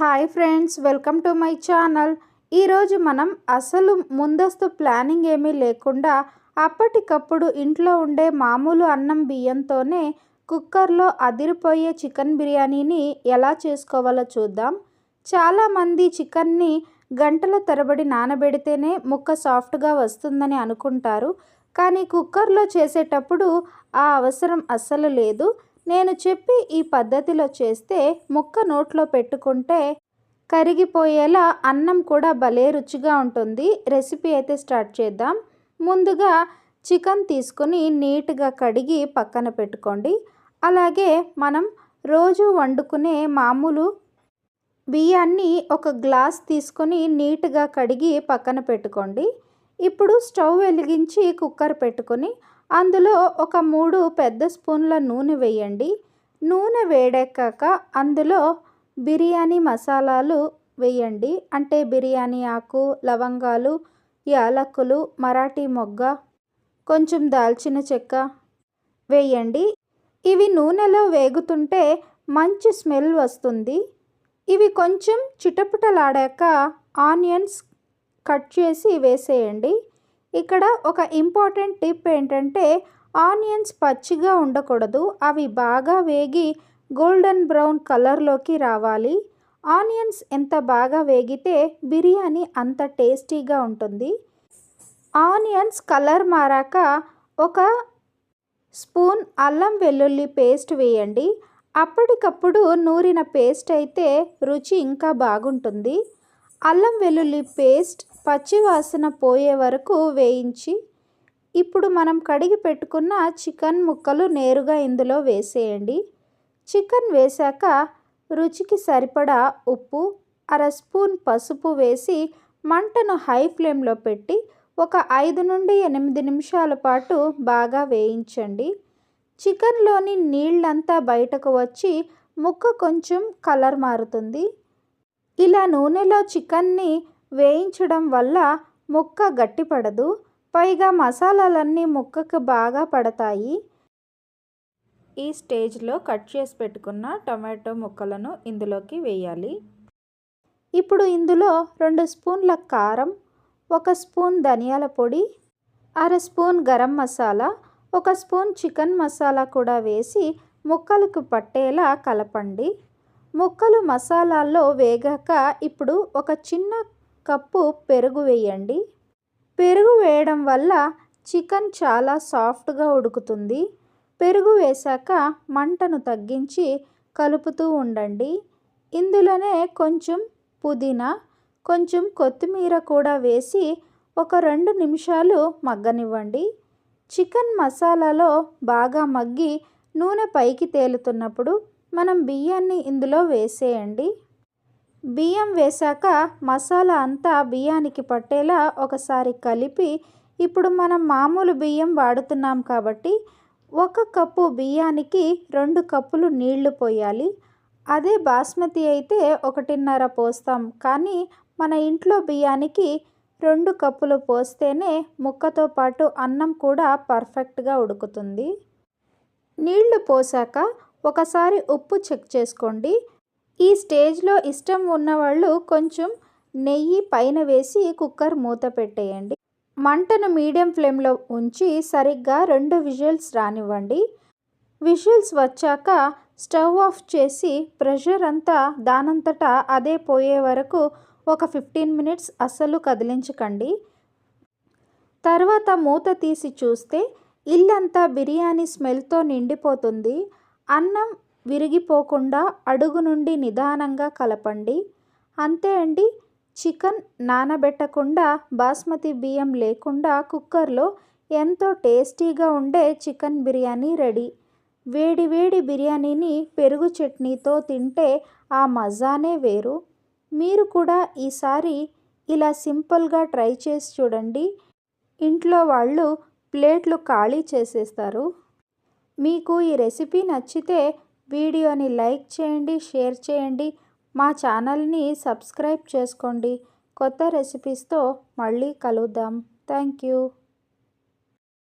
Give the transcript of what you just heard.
Hi friends welcome to my channel. ఈరోజు మనం అసలు ముందస్తు ప్లానింగ్ ఏమీ లేకుండా అప్పటికప్పుడు ఇంట్లో ఉండే మామూలు అన్నం బియ్యంతోనే కుక్కర్లో అదిరిపోయే చికెన్ బిర్యానీని ఎలా చేసుకోవాలో చూద్దాం. చాలామంది చికెన్ని గంటల తరబడి నానబెడితేనే ముక్క సాఫ్ట్గా వస్తుందని అనుకుంటారు. కానీ కుక్కర్లో చేసేటప్పుడు ఆ అవసరం అస్సలు లేదు. నేను చెప్పి ఈ పద్ధతిలో చేస్తే ముక్క నోట్లో పెట్టుకుంటే కరిగిపోయేలా అన్నం కూడా భలే రుచిగా ఉంటుంది. రెసిపీ అయితే స్టార్ట్ చేద్దాం. ముందుగా చికెన్ తీసుకొని నీట్గా కడిగి పక్కన పెట్టుకోండి. అలాగే మనం రోజు వండుకునే మామూలు బియ్యాన్ని ఒక గ్లాస్ తీసుకొని నీట్గా కడిగి పక్కన పెట్టుకోండి. ఇప్పుడు స్టవ్ వెలిగించి కుక్కర్ పెట్టుకొని అందులో ఒక మూడు పెద్ద స్పూన్ల నూనె వేయండి. నూనె వేడెక్కాక అందులో బిర్యానీ మసాలాలు వేయండి. అంటే బిర్యానీ ఆకు లవంగాలు యాలక్కులు మరాఠీ మొగ్గ కొంచెం దాల్చిన చెక్క వేయండి. ఇవి నూనెలో వేగుతుంటే మంచి స్మెల్ వస్తుంది. ఇవి కొంచెం చిటపుటలాడాక ఆనియన్స్ కట్ చేసి వేసేయండి. ఇక్కడ ఒక ఇంపార్టెంట్ టిప్ ఏంటంటే ఆనియన్స్ పచ్చిగా ఉండకూడదు అవి బాగా వేగి గోల్డెన్ బ్రౌన్ కలర్లోకి రావాలి. ఆనియన్స్ ఎంత బాగా వేగితే బిర్యానీ అంత టేస్టీగా ఉంటుంది. ఆనియన్స్ కలర్ మారాక ఒక స్పూన్ అల్లం వెల్లుల్లి పేస్ట్ వేయండి. అప్పటికప్పుడు నూరిన పేస్ట్ అయితే రుచి ఇంకా బాగుంటుంది. అల్లం వెల్లుల్లి పేస్ట్ పచ్చివాసన పోయే వరకు వేయించి ఇప్పుడు మనం కడిగి పెట్టుకున్న చికెన్ ముక్కలు నేరుగా ఇందులో వేసేయండి. చికెన్ వేశాక రుచికి సరిపడా ఉప్పు అర స్పూన్ పసుపు వేసి మంటను హై ఫ్లేమ్లో పెట్టి ఒక ఐదు నుండి ఎనిమిది నిమిషాల పాటు బాగా వేయించండి. చికెన్లోని నీళ్ళంతా బయటకు వచ్చి ముక్క కొంచెం కలర్ మారుతుంది. ఇలా నూనెలో చికెన్ని వేయించడం వల్ల ముక్క గట్టిపడదు. పైగా మసాలాలన్నీ ముక్కకు బాగా పడతాయి. ఈ స్టేజ్లో కట్ చేసి పెట్టుకున్న టమాటో ముక్కలను ఇందులోకి వేయాలి. ఇప్పుడు ఇందులో రెండు స్పూన్ల కారం ఒక స్పూన్ ధనియాల పొడి అర స్పూన్ గరం మసాలా ఒక స్పూన్ చికెన్ మసాలా కూడా వేసి ముక్కలకు పట్టేలా కలపండి. ముక్కలు మసాలాల్లో వేగాక ఇప్పుడు ఒక చిన్న కప్పు పెరుగు వేయండి. పెరుగు వేయడం వల్ల చికెన్ చాలా సాఫ్ట్గా ఉడుకుతుంది. పెరుగు వేశాక మంటను తగ్గించి కలుపుతూ ఉండండి. ఇందులోనే కొంచెం పుదీనా కొంచెం కొత్తిమీర కూడా వేసి ఒక రెండు నిమిషాలు మగ్గనివ్వండి. చికెన్ మసాలాలో బాగా మగ్గి నూనె పైకి తేలుతున్నప్పుడు మనం బియ్యాన్ని ఇందులో వేసేయండి. బియ్యం వేశాక మసాలా అంతా బియ్యానికి పట్టేలా ఒకసారి కలిపి ఇప్పుడు మనం మామూలు బియ్యం వాడుతున్నాం కాబట్టి ఒక కప్పు బియ్యానికి రెండు కప్పులు నీళ్ళు పోయాలి. అదే బాస్మతి అయితే ఒకటిన్నర పోస్తాం కానీ మన ఇంట్లో బియ్యానికి రెండు కప్పులు పోస్తేనే ముక్కతో పాటు అన్నం కూడా పర్ఫెక్ట్గా ఉడుకుతుంది. నీళ్ళు పోసాక ఒకసారి ఉప్పు చెక్ చేసుకోండి. ఈ స్టేజ్లో ఇష్టం ఉన్నవాళ్ళు కొంచెం నెయ్యి పైన వేసి కుక్కర్ మూత పెట్టేయండి. మంటను మీడియం ఫ్లేమ్లో ఉంచి సరిగ్గా రెండు విజువల్స్ రానివ్వండి. విజువల్స్ వచ్చాక స్టవ్ ఆఫ్ చేసి ప్రెషర్ అంతా దానంతటా అదే పోయే వరకు ఒక ఫిఫ్టీన్ మినిట్స్ అస్సలు కదిలించకండి. తర్వాత మూత తీసి చూస్తే ఇల్లంతా బిర్యానీ స్మెల్తో నిండిపోతుంది. అన్నం విరిగిపోకుండా అడుగు నుండి నిదానంగా కలపండి. అంతే అండి చికెన్ నానబెట్టకుండా బాస్మతి బియ్యం లేకుండా కుక్కర్లో ఎంతో టేస్టీగా ఉండే చికెన్ బిర్యానీ రెడీ. వేడి వేడి బిర్యానీని పెరుగు చట్నీతో తింటే ఆ మజానే వేరు. మీరు కూడా ఈసారి ఇలా సింపుల్గా ట్రై చేసి చూడండి. ఇంట్లో వాళ్ళు ప్లేట్లు ఖాళీ చేసేస్తారు. మీకు ఈ రెసిపీ నచ్చితే వీడియోని లైక్ చేయండి షేర్ చేయండి మా ఛానల్ని సబ్స్క్రైబ్ చేసుకోండి. కొత్త రెసిపీస్తో మళ్ళీ కలుద్దాం. Thank you.